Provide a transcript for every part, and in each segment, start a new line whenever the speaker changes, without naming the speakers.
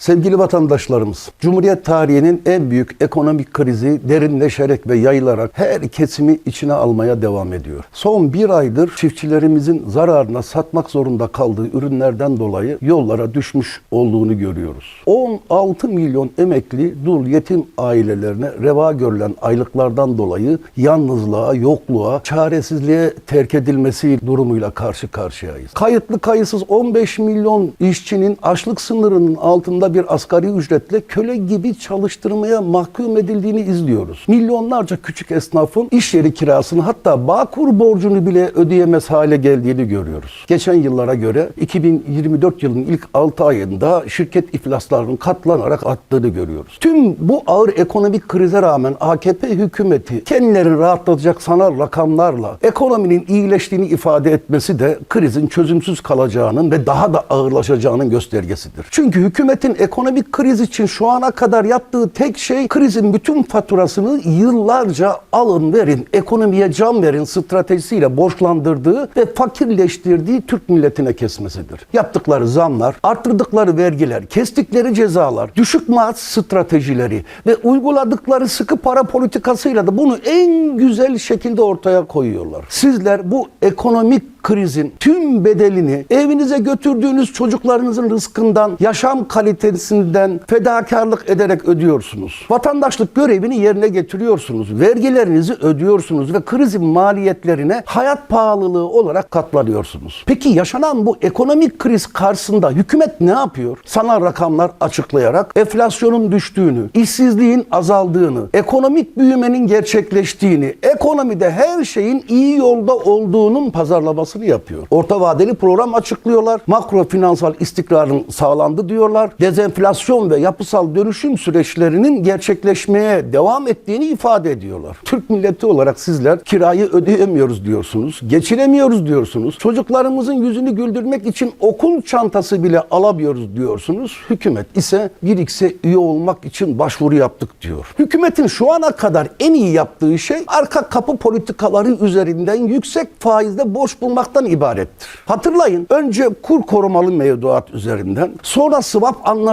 Sevgili vatandaşlarımız, Cumhuriyet tarihinin en büyük ekonomik krizi derinleşerek ve yayılarak her kesimi içine almaya devam ediyor. Son bir aydır çiftçilerimizin zararına satmak zorunda kaldığı ürünlerden dolayı yollara düşmüş olduğunu görüyoruz. 16 milyon emekli dul yetim ailelerine reva görülen aylıklardan dolayı yalnızlığa, yokluğa, çaresizliğe terk edilmesi durumuyla karşı karşıyayız. Kayıtlı kayıtsız 15 milyon işçinin açlık sınırının altında bir asgari ücretle köle gibi çalıştırmaya mahkum edildiğini izliyoruz. Milyonlarca küçük esnafın iş yeri kirasını hatta Bağkur borcunu bile ödeyemez hale geldiğini görüyoruz. Geçen yıllara göre 2024 yılının ilk 6 ayında şirket iflaslarının katlanarak arttığını görüyoruz. Tüm bu ağır ekonomik krize rağmen AKP hükümeti kendilerini rahatlatacak sanal rakamlarla ekonominin iyileştiğini ifade etmesi de krizin çözümsüz kalacağının ve daha da ağırlaşacağının göstergesidir. Çünkü hükümetin ekonomik kriz için şu ana kadar yaptığı tek şey krizin bütün faturasını yıllarca alın verin, ekonomiye can verin stratejisiyle borçlandırdığı ve fakirleştirdiği Türk milletine kesmesidir. Yaptıkları zamlar, arttırdıkları vergiler, kestikleri cezalar, düşük maaş stratejileri ve uyguladıkları sıkı para politikasıyla da bunu en güzel şekilde ortaya koyuyorlar. Sizler bu ekonomik krizin tüm bedelini evinize götürdüğünüz çocuklarınızın rızkından, yaşam kalitesinden fedakarlık ederek ödüyorsunuz. Vatandaşlık görevini yerine getiriyorsunuz. Vergilerinizi ödüyorsunuz ve krizin maliyetlerine hayat pahalılığı olarak katlanıyorsunuz. Peki yaşanan bu ekonomik kriz karşısında hükümet ne yapıyor? Sanal rakamlar açıklayarak enflasyonun düştüğünü, işsizliğin azaldığını, ekonomik büyümenin gerçekleştiğini, ekonomide her şeyin iyi yolda olduğunun pazarlamasını yapıyor. Orta vadeli program açıklıyorlar. Makro finansal istikrarın sağlandı diyorlar. Dezenflasyon ve yapısal dönüşüm süreçlerinin gerçekleşmeye devam ettiğini ifade ediyorlar. Türk milleti olarak sizler kirayı ödeyemiyoruz diyorsunuz. Geçinemiyoruz diyorsunuz. Çocuklarımızın yüzünü güldürmek için okul çantası bile alamıyoruz diyorsunuz. Hükümet ise Birikse üye olmak için başvuru yaptık diyor. Hükümetin şu ana kadar en iyi yaptığı şey arka kapı politikaları üzerinden yüksek faizle borç bulmaktan ibarettir. Hatırlayın önce kur korumalı mevduat üzerinden sonra swap anlaşmaları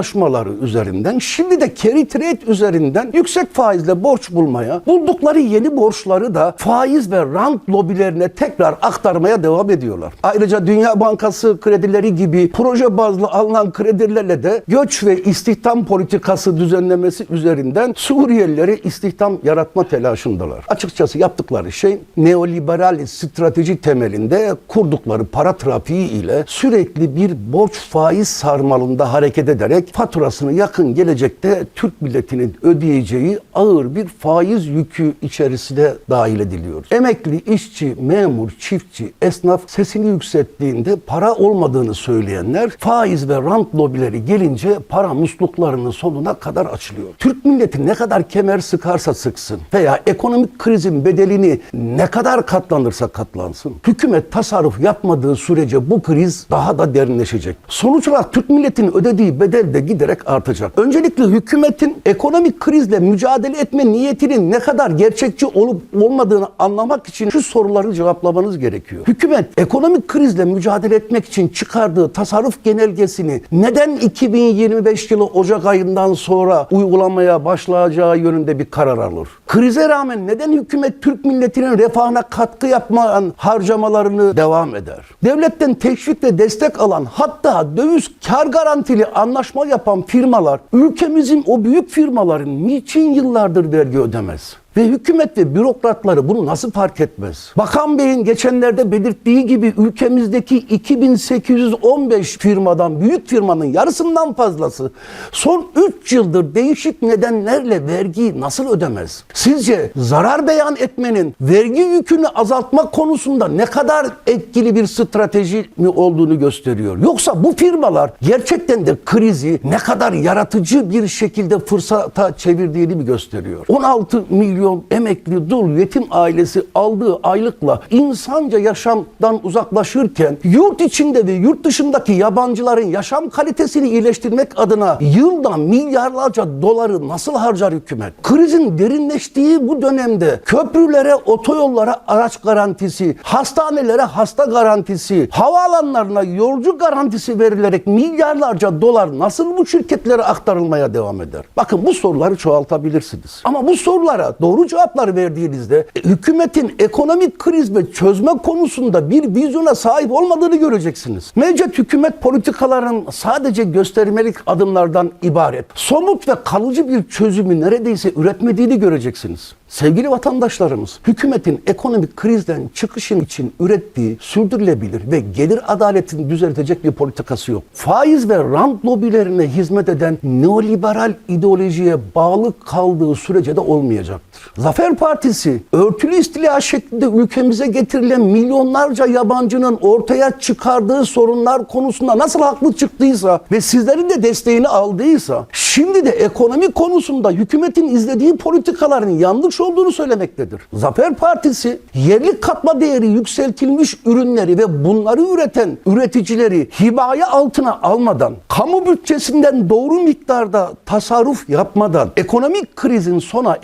üzerinden şimdi de carry trade üzerinden yüksek faizle borç bulmaya buldukları yeni borçları da faiz ve rant lobilerine tekrar aktarmaya devam ediyorlar. Ayrıca Dünya Bankası kredileri gibi proje bazlı alınan kredilerle de göç ve istihdam politikası düzenlemesi üzerinden Suriyelileri istihdam yaratma telaşındalar. Açıkçası yaptıkları şey neoliberal strateji temelinde kurdukları para trafiği ile sürekli bir borç faiz sarmalında hareket ederek faturasını yakın gelecekte Türk milletinin ödeyeceği ağır bir faiz yükü içerisine dahil ediliyoruz. Emekli, işçi, memur, çiftçi, esnaf sesini yükselttiğinde para olmadığını söyleyenler faiz ve rant lobileri gelince para musluklarının sonuna kadar açılıyor. Türk milleti ne kadar kemer sıkarsa sıksın veya ekonomik krizin bedelini ne kadar katlanırsa katlansın. Hükümet tasarruf yapmadığı sürece bu kriz daha da derinleşecek. Sonuç olarak Türk milletinin ödediği bedel de giderek artacak. Öncelikle hükümetin ekonomik krizle mücadele etme niyetinin ne kadar gerçekçi olup olmadığını anlamak için şu soruları cevaplamanız gerekiyor. Hükümet ekonomik krizle mücadele etmek için çıkardığı tasarruf genelgesini neden 2025 yılı Ocak ayından sonra uygulamaya başlayacağı yönünde bir karar alır? Krize rağmen neden hükümet Türk milletinin refahına katkı yapmayan harcamalarını devam eder? Devletten teşvik ve destek alan hatta döviz kar garantili anlaşma yapan firmalar ülkemizin o büyük firmaların niçin yıllardır vergi ödemez? Ve hükümet ve bürokratları bunu nasıl fark etmez? Bakan Bey'in geçenlerde belirttiği gibi ülkemizdeki 2815 firmadan büyük firmanın yarısından fazlası son 3 yıldır değişik nedenlerle vergi nasıl ödemez? Sizce zarar beyan etmenin vergi yükünü azaltmak konusunda ne kadar etkili bir strateji mi olduğunu gösteriyor? Yoksa bu firmalar gerçekten de krizi ne kadar yaratıcı bir şekilde fırsata çevirdiğini mi gösteriyor? 16 milyon milyon emekli dul yetim ailesi aldığı aylıkla insanca yaşamdan uzaklaşırken yurt içinde ve yurt dışındaki yabancıların yaşam kalitesini iyileştirmek adına yılda milyarlarca doları nasıl harcar hükümet? Krizin derinleştiği bu dönemde köprülere, otoyollara araç garantisi, hastanelere hasta garantisi, havaalanlarına yolcu garantisi verilerek milyarlarca dolar nasıl bu şirketlere aktarılmaya devam eder? Bakın bu soruları çoğaltabilirsiniz. Ama bu sorulara doğru cevaplar verdiğinizde e, hükümetin ekonomik kriz ve çözme konusunda bir vizyona sahip olmadığını göreceksiniz. Mevcut hükümet politikaların sadece göstermelik adımlardan ibaret. Somut ve kalıcı bir çözümü neredeyse üretmediğini göreceksiniz. Sevgili vatandaşlarımız, hükümetin ekonomik krizden çıkışın için ürettiği sürdürülebilir ve gelir adaletini düzeltecek bir politikası yok. Faiz ve rant lobilerine hizmet eden neoliberal ideolojiye bağlı kaldığı sürece de olmayacaktır. Zafer Partisi örtülü istila şeklinde ülkemize getirilen milyonlarca yabancının ortaya çıkardığı sorunlar konusunda nasıl haklı çıktıysa ve sizlerin de desteğini aldıysa şimdi de ekonomi konusunda hükümetin izlediği politikaların yanlış olduğunu söylemektedir. Zafer Partisi yerli katma değeri yükseltilmiş ürünleri ve bunları üreten üreticileri hibaye altına almadan, kamu bütçesinden doğru miktarda tasarruf yapmadan ekonomik krizin sona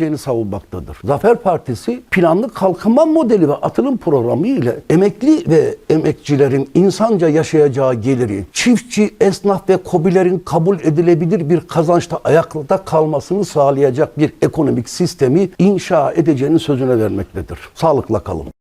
erdirilemeyeceğini savunmaktadır. Zafer Partisi planlı kalkınma modeli ve atılım programı ile emekli ve emekçilerin insanca yaşayacağı geliri, çiftçi, esnaf ve kobilerin kabul edilebilir bir kazançta ayakta kalmasını sağlayacak bir ekonomik sistemi inşa edeceğinin sözüne vermektedir. Sağlıkla kalın.